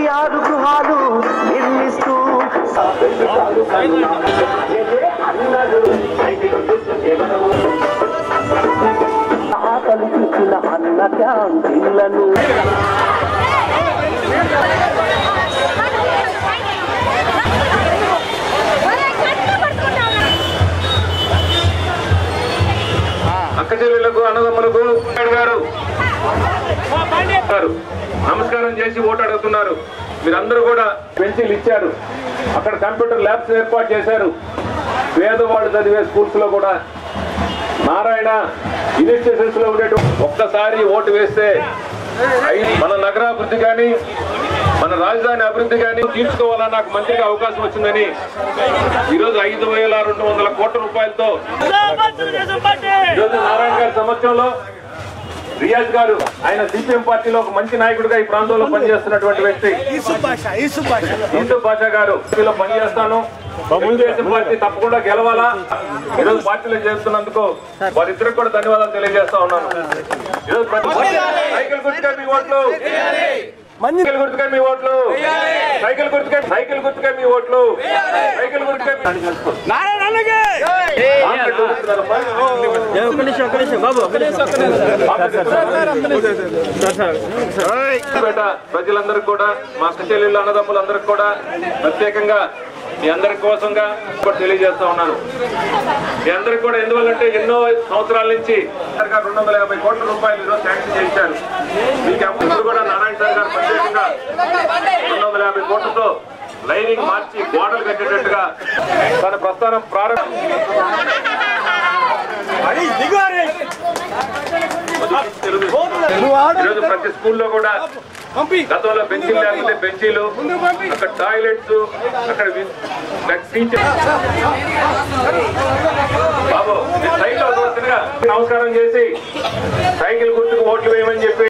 ఇరవై ఆరు గృహాలు నిర్మిస్తూ తాతలు చూసిన అన్న క్యాంటీన్లను అక్క చెల్లెలకు అన్నదమ్ములకు గారు చేసి ఓటు అడుగుతున్నారు మీరందరూ కూడా పెన్సిల్ ఇచ్చారు. అక్కడ కంప్యూటర్ ల్యాబ్స్ ఏర్పాటు చేశారు. పేదవాళ్ళు చదివే స్కూల్స్లో కూడా. నారాయణ ఇన్స్టిట్యూషన్స్లో ఉండే ఒక్కసారి ఓటు వేస్తే మన నగరాభివృద్ధి కానీ మన రాజధాని అభివృద్ధి కానీ తీర్చుకోవాలని నాకు మంచిగా అవకాశం వచ్చిందని ఈరోజు ఐదు వేల రెండు వందల కోట్ల రూపాయలతో ఈరోజు నారాయణ గారి సమక్షంలో రియాజ్ గారు ఆయన సిపిఎం పార్టీలో ఒక మంచి నాయకుడిగా ఈ ప్రాంతంలో పనిచేస్తున్నటువంటి వ్యక్తి. యూసుఫ్ బాషా గారు పనిచేస్తాను. తెలుగుదేశం పార్టీ తప్పకుండా గెలవాలా? ఈరోజు పార్టీలో చేస్తున్నందుకు వారిద్దరికి కూడా ధన్యవాదాలు తెలియజేస్తా ఉన్నాను. ఈరోజు సైకిల్ గుర్తుగా మీ ఓట్లు. సైకిల్ గుర్తుగా మీ ఓట్లు. సైకిల్ గుర్తుగా సైకిల్ గుర్తుగా మీ ఓట్లు. సైకిల్ గుర్తుగా మీ- ఆంధ్ర చూస్తున్నారమ్మా? పేట ప్రజలందరికీ కూడా మా అక్క చెల్లెళ్ళు అన్నదమ్ములందరికీ కూడా ప్రత్యేకంగా మీ అందరి కోసంగా తెలియజేస్తా ఉన్నాను. మీ అందరికి కూడా ఎందువల్లంటే ఎన్నో సంవత్సరాల నుంచి రెండు వందల యాభై కోట్ల రూపాయలు ఈరోజు శాంక్షన్ చేయించారు. మీకు అప్పుడు కూడా నారాయణ సార్ గారు ప్రత్యేకంగా రెండు వందల యాభై కోట్లతో లైనింగ్ మార్చి గోడలు కట్టేటట్టుగా తన ప్రస్థానం ప్రారంభం ఈరోజు ప్రతి స్కూల్లో కూడా గతంలో బెంచీలు లేకపోతే బెంచీలు అక్కడ టాయిలెట్స్ అక్కడ బాబు సైకిల్ నమస్కారం చేసి సైకిల్ గుర్తుకు ఓట్లు వేయమని చెప్పి